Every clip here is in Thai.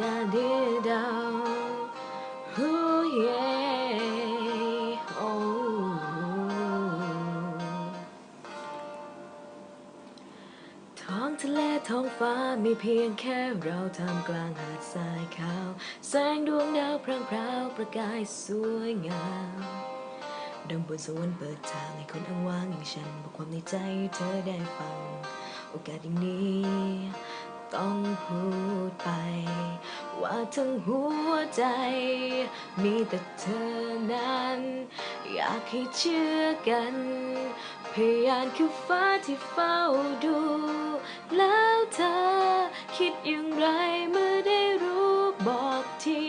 da di da. Ooh yeah. Oh. ท้องทะเลท้องฟ้ามีเพียงแค่เราท่ามกลางหาดทรายขาว แสงดวงดาวพรางพราวประกายสวยงามดังบนสวรรค์เปิดทางให้คนอ้างว้างอย่างฉันบอกความในใจเธอได้ฟัง โอกาสอย่างนี้ ต้องพูดไป ว่าทั้งหัวใจ มีแต่เธอนั้น อยากให้เชื่อกันพยานคือฟ้าที่เฝ้าดู แล้วเธอคิดอย่างไรเมื่อได้รู้บอกที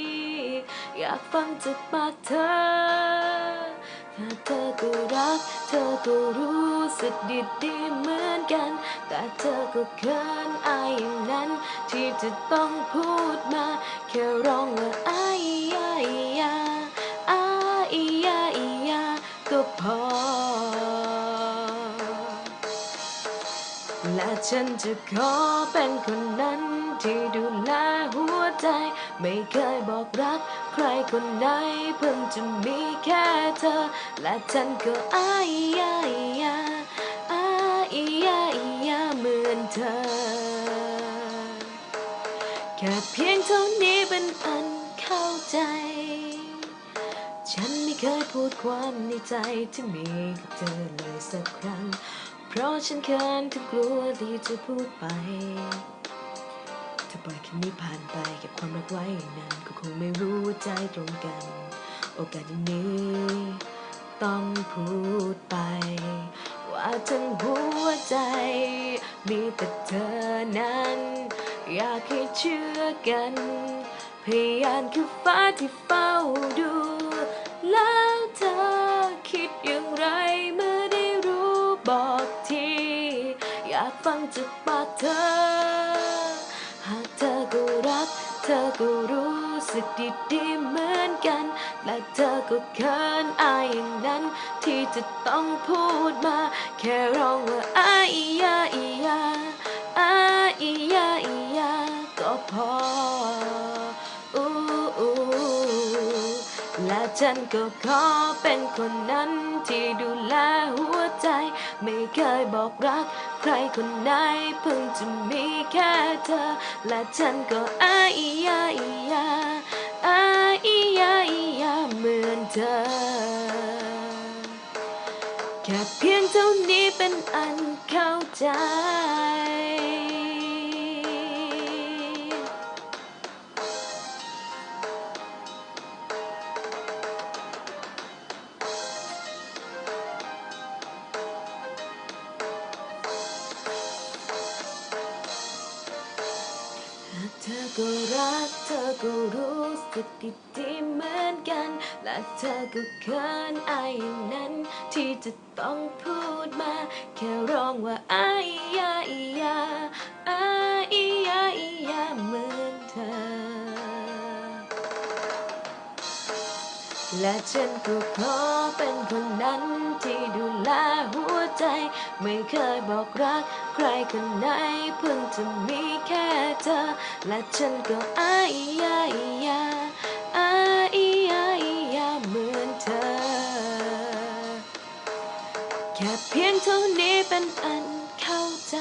อยากฟังจากปากเธอ เธอก็รัก เธอก็รู้สึกดีดีเหมือนกัน แต่เธอก็เขินอายอย่างนั้น ที่จะต้องพูดมา แค่ร้องว่าอาย และฉันจะขอเป็นคนนั้นที่ดูแลหัวใจ ไม่เคยบอกรักใครคนไหนเพิ่งจะมีแค่เธอ และฉันก็อายยายาอายยายาเหมือนเธอ แค่เพียงเท่านี้เป็นอันเข้าใจ ฉันไม่เคยพูดความในใจที่มีกับเธอเลยสักครั้ง เพราะฉันเขินถึงกลัวที่จะพูดไปถ้าปล่อยคำนี้ผ่านไปเก็บความรักไว้อย่านั้น ก็คงไม่รู้ใจตรงกัน โอกาสอย่างนี้ ต้องพูดไป ว่าทั้งหัวใจ มีแต่เธอนั้น อยากให้เชื่อกัน พยานคือฟ้าที่เฝ้าดู จากปากเธอ หากเธอก็รัก เธอก็รู้สึกดีๆเหมือนกัน และเธอก็เขินอายอย่างนั้น ที่จะต้องพูดมา แค่ร้องว่าอายยาอียาอายยาอียาก็พออู้และฉันก็ขอเป็นคนนั้น ที่ดูแลหัวใจ ไม่เคยบอกรัก ใครคนไหนเพิ่งจะมีแค่เธอ และฉันก็อายยาอียาอายยาอียาเหมือนเธอ แค่เพียงเท่านี้เป็นอันเข้าใจ ก็รักเธอก็รู้สึกดีๆเหมือนกัน และเธอก็เขินอายนั้น ที่จะต้องพูดมา แค่ร้องว่าอาย และฉันก็ขอเป็นคนนั้นที่ดูแลหัวใจ ไม่เคยบอกรักใครคนไหนเพิ่งจะมีแค่เธอ และฉันก็อายยาอียาอายยายาเหมือนเธอ แค่เพียงเท่านี้เป็นอันเข้าใจ